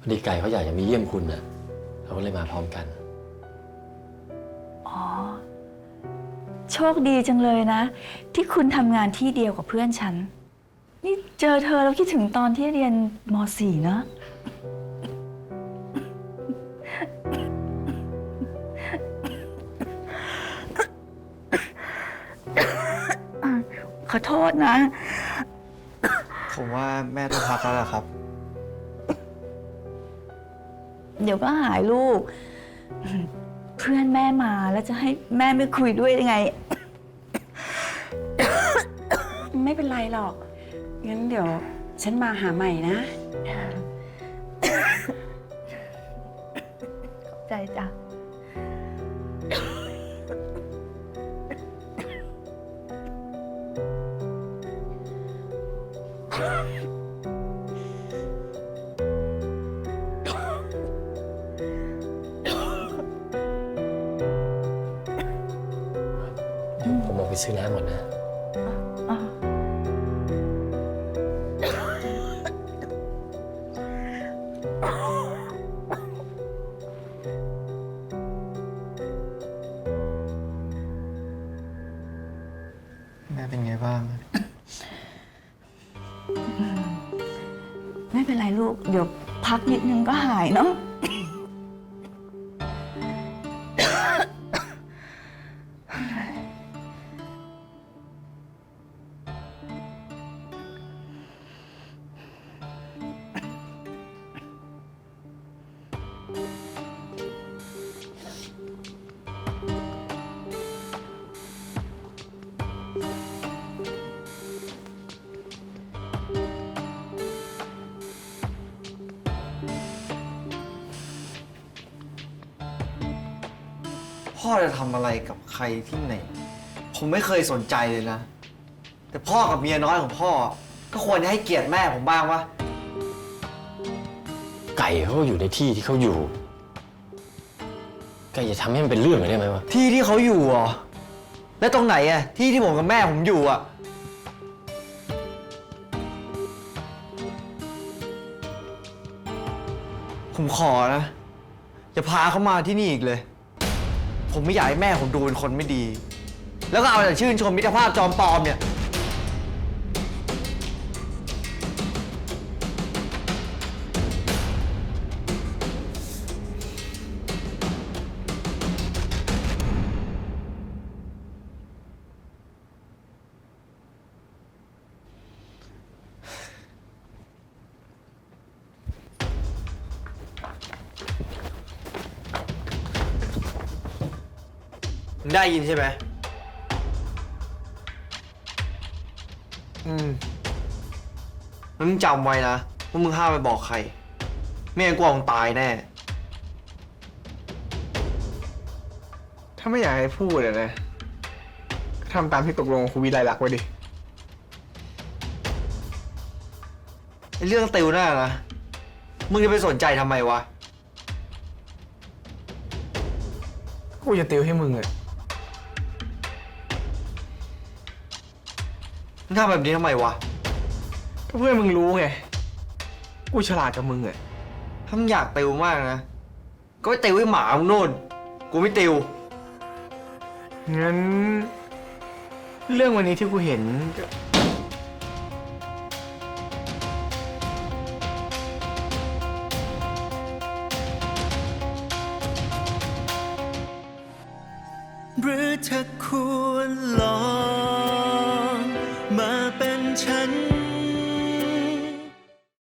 พอดีไก่เขาอยากจะมีเยี่ยมคุณน่ะเขาก็เลยมาพร้อมกัน อ๋อ โชคดีจังเลยนะ ที่คุณทำงานที่เดียวกับเพื่อนฉัน นี่เจอเธอแล้วคิดถึงตอนที่เรียนม .4 เนอะขอโทษนะ ผมว่าแม่ต้องพักแล้วล่ะครับ เดี๋ยวก็หายลูก เพื่อนแม่มาแล้วจะให้แม่ไม่คุยด้วยยังไง ไม่เป็นไรหรอก งั้นเดี๋ยวฉันมาหาใหม่นะใจจ้ะผ ซื้อน้ำก่อนนะอ๋อแม่เป็นไงบ้าง ไม่เป็นไรลูก เดี๋ยวพักนิดนึงก็หายเนาะ พ่อจะทำอะไรกับใครที่ไหน ผมไม่เคยสนใจเลยนะ แต่พ่อกับเมียน้อยของพ่อ ก็ควรจะให้เกียรติแม่ผมบ้างวะ เขาก็อยู่ในที่ที่เขาอยู่ไก่จะทำให้มันเป็นเรื่องเลยได้ไหมวะ ที่ที่เขาอยู่เหรอ แล้วตรงไหนอะที่ที่ผมกับแม่ผมอยู่อะผมขอนะ อย่าพาเขามาที่นี่อีกเลย ผมไม่อยากให้แม่ผมดูเป็นคนไม่ดี แล้วก็เอาแต่ชื่นชมมิตรภาพจอมปลอมเนี่ย ได้ยินใช่ไหม อืมแล้วมึงจำไว้นะว่ามึงห้ามไปบอกใคร ไม่งั้นกูเอามึงตายแน่ ถ้าไม่อยากให้พูดอะนะก็ทำตามที่ตกลงกับครูวิไลลักษณ์ไว้ดิ ไอ้เรื่องติวน่ะนะ มึงจะไปสนใจทำไมวะ กูจะติวให้มึงอะ มึงทำแบบนี้ทำไมวะก็เพื่อนมึงรู้ไง กูฉลาดกับมึงอะถ้ามึงอยากติวมากนะ ก็ไปติวให้หมามึงนู่น กูไม่ติว งั้น เรื่องวันนี้ที่กูเห็นก็หรือเธอควรลอง ฉั